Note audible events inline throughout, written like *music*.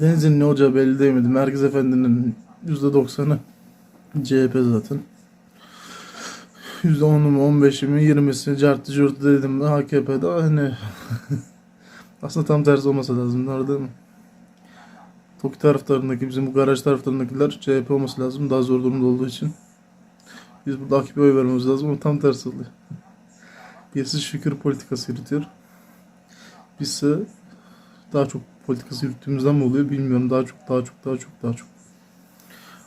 Deniz'in ne olacağı belli değil miydi? Merkez Efendi'nin %90'ı CHP zaten. %10'u mu 15'i mi 20'si cartı curtu dedim AKP'de hani *laughs* aslında tam tersi olmasa lazım orada mı? TOKİ taraftarındaki bizim bu garaj taraftarındakiler CHP olması lazım daha zor durumda olduğu için. Biz burada AKP'ye oy vermemiz lazım ama tam tersi oluyor. Birisi şükür politikası yürütüyor. Bizse daha çok politikası yürüttüğümüzden mi oluyor bilmiyorum. Daha çok daha çok daha çok daha çok.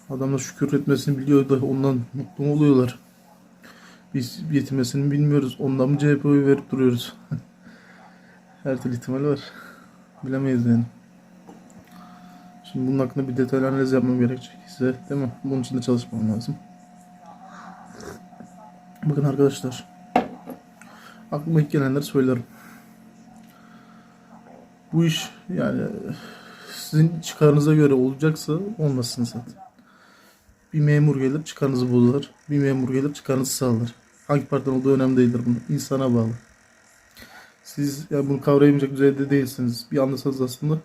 Adamlar şükür etmesini biliyor da ondan mutlu mu oluyorlar? Biz yetinmesini bilmiyoruz. Ondan mı CHP oyu verip duruyoruz? *laughs* Her türlü ihtimal var. Bilemeyiz yani. Şimdi bunun hakkında bir detaylı analiz yapmam gerekecek ise değil mi? Bunun için de çalışmam lazım. Bakın arkadaşlar. Aklıma ilk gelenleri söylerim. Bu iş yani sizin çıkarınıza göre olacaksa olmasın zaten. Bir memur gelir çıkarınızı bozar. Bir memur gelir çıkarınızı sağlar. Hangi partiden olduğu önemli değildir bunun. İnsana bağlı. Siz yani bunu kavrayamayacak düzeyde değilsiniz. Bir anlasanız aslında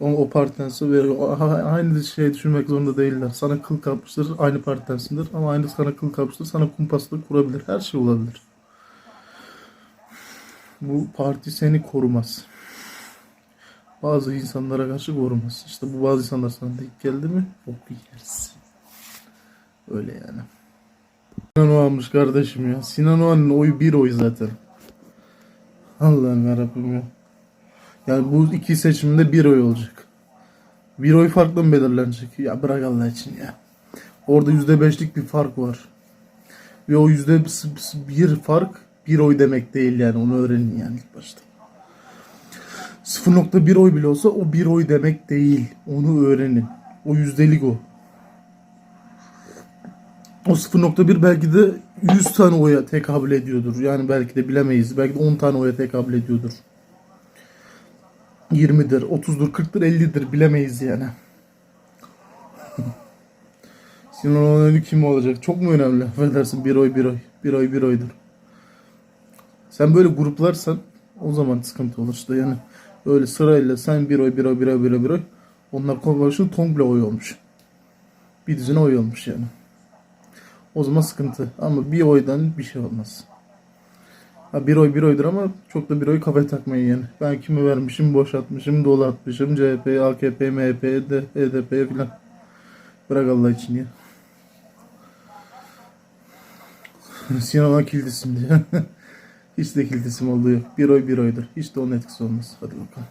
o, o partidense ve aynı şey düşünmek zorunda değiller. Sana kıl kapmıştır, aynı partidensindir ama aynı sana kıl kapmıştır, sana kumpaslık kurabilir. Her şey olabilir. Bu parti seni korumaz. Bazı insanlara karşı korumaz. İşte bu bazı insanlar sana denk geldi mi bok yersin. Öyle yani. Sinan Oğan'mış kardeşim ya. Sinan Oğan'ın oyu bir oy zaten. Allah'ım yarabbim ya. Yani bu iki seçimde bir oy olacak. Bir oy farklı mı belirlenecek? Ya bırak Allah için ya. Orada yüzde beşlik bir fark var. Ve o yüzde bir fark bir oy demek değil yani onu öğrenin yani ilk başta. 0.1 oy bile olsa o bir oy demek değil. Onu öğrenin. O yüzdelik o. O 0.1 belki de 100 tane oya tekabül ediyordur. Yani belki de bilemeyiz. Belki de 10 tane oya tekabül ediyordur. 20'dir, 30'dur, 40'dır, 50'dir bilemeyiz yani. *laughs* Sinan Oğan'ın kim olacak? Çok mu önemli? Affedersin bir oy bir oy. Bir oy bir oydur. Sen böyle gruplarsan o zaman sıkıntı olur işte yani. Öyle sırayla sen bir oy bir oy bir oy bir oy bir oy. Onlar konvarsiyonu komple oy olmuş. Bir düzine oy olmuş yani. O zaman sıkıntı. Ama bir oydan bir şey olmaz. Ha, bir oy bir oydur ama çok da bir oy kafaya takmayın yani. Ben kimi vermişim, boş atmışım, dolu atmışım. CHP, AKP, MHP, HDP filan. Bırak Allah için ya. *laughs* Sinan kildisim diye. *laughs* Hiç de kildisim olduğu yok. Bir oy bir oydur. Hiç de onun etkisi olmaz. Hadi bakalım.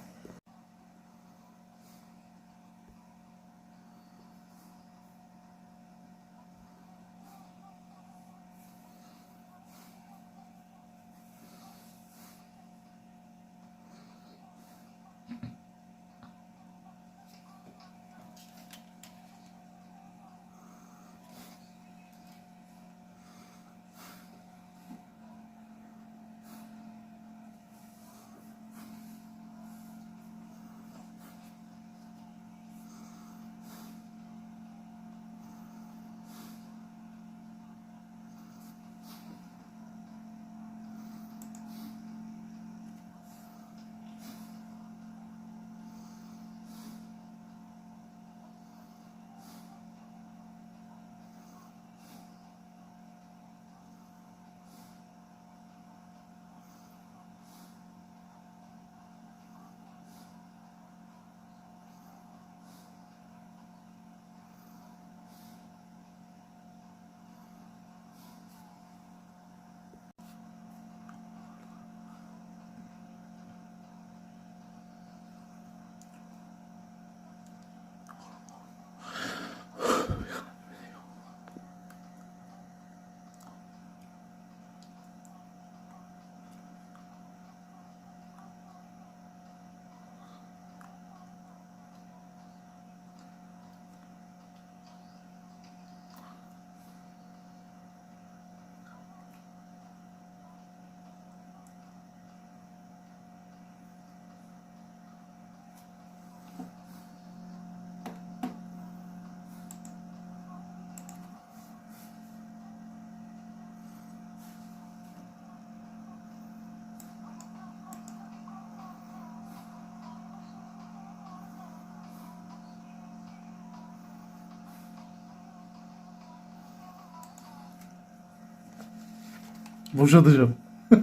Boşatacağım. *laughs*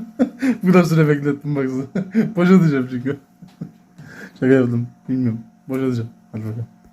Biraz süre beklettim bak. *laughs* Boşatacağım çünkü. *laughs* Şaka yaptım. Bilmiyorum. Boşatacağım. Hadi bakalım.